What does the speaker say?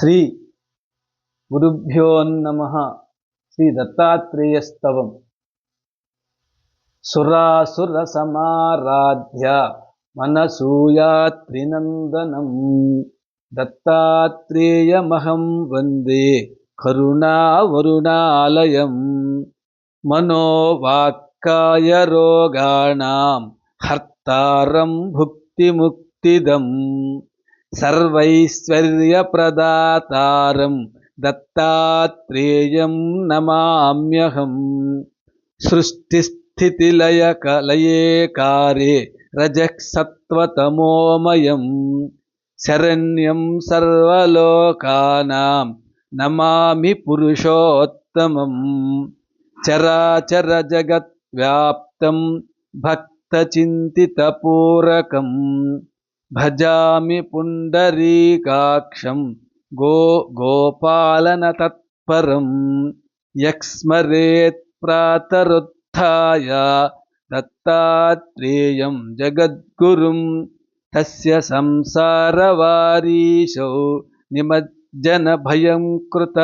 శ్రీ గురుభ్యోన్నమ శ్రీ దత్తాత్రేయస్తవం. సురాసుర సమారాధ్య మనసూయాత్రినందనం. దత్తాత్రేయమహం వందే కరుణావరుణాలయం. మనోవాక్కాయ రోగాణం హర్తారం భుక్తిముక్తిదం. సర్వైశ్వర్యప్రదాతారం దత్తాత్రేయం నమామ్యహం. సృష్టిస్థితిలయ సృష్టిస్థితిలయకలయేకారే రజసత్వతమోమయం శరణ్యం సర్వలోకానాం నమామి పురుషోత్తమం. చరాచర జగద్వ్యాప్తం భక్తచింతితపూరకం. భజామి పుండరీకాక్షం గో గోపాలన తత్పరం యక్స్మరేత్ ప్రాతరుత్య దత్తాత్రేయం జగద్గురుం తస్య సంసారవారీశౌ నిమజ్జన భయం కృత